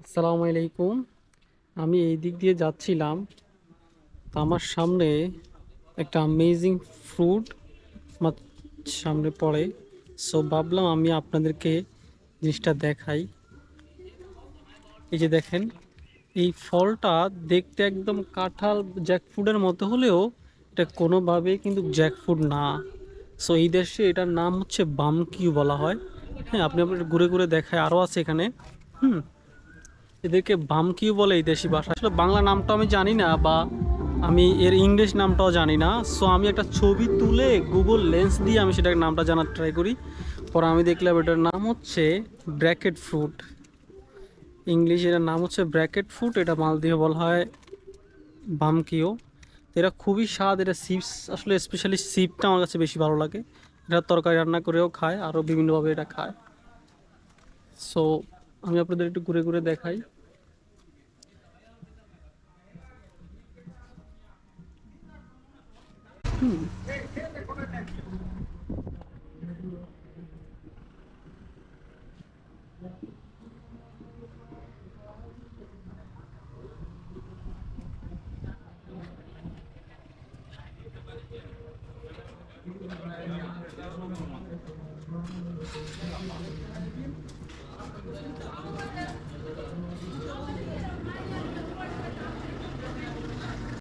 আসসালামু আলাইকুম। আমি এই দিক দিয়ে যাচ্ছিলাম আমার সামনে একটা অ্যামেজিং ফ্রুট আমার সামনে পড়ে। সো ভাবলাম আমি আপনাদেরকে জিনিসটা দেখাই। এই যে দেখেন, এই ফলটা দেখতে একদম কাঁঠাল জ্যাকফ্রুটের মতো হলেও এটা কোনোভাবেই কিন্তু জ্যাকফ্রুট না। সো এই দেশে এটার নাম হচ্ছে বামকিউ বলা হয়। হ্যাঁ আপনি আপনার ঘুরে ঘুরে দেখায় আরও আছে এখানে। হুম এদেরকে বামকিউ বলে এই দেশি ভাষা। আসলে বাংলা নামটা আমি জানি না বা আমি এর ইংলিশ নামটাও জানি না। সো আমি একটা ছবি তুলে গুগল লেন্স দিয়ে আমি সেটার নামটা জানার ট্রাই করি। পরে আমি দেখলাম এটার নাম হচ্ছে ব্র্যাকেট ফ্রুট ইংলিশ এটার নাম হচ্ছে ব্র্যাকেট ফ্রুট এটা মালদ্বীপে বলা হয় বামকিও এটা খুবই স্বাদ এটা সিপস আসলে স্পেশালি সিপটা আমার কাছে বেশি ভালো লাগে। এটা তরকারি রান্না করেও খায়, আরও বিভিন্নভাবে এটা খায়। সো हमें अपने एक घुरे घुरे देखा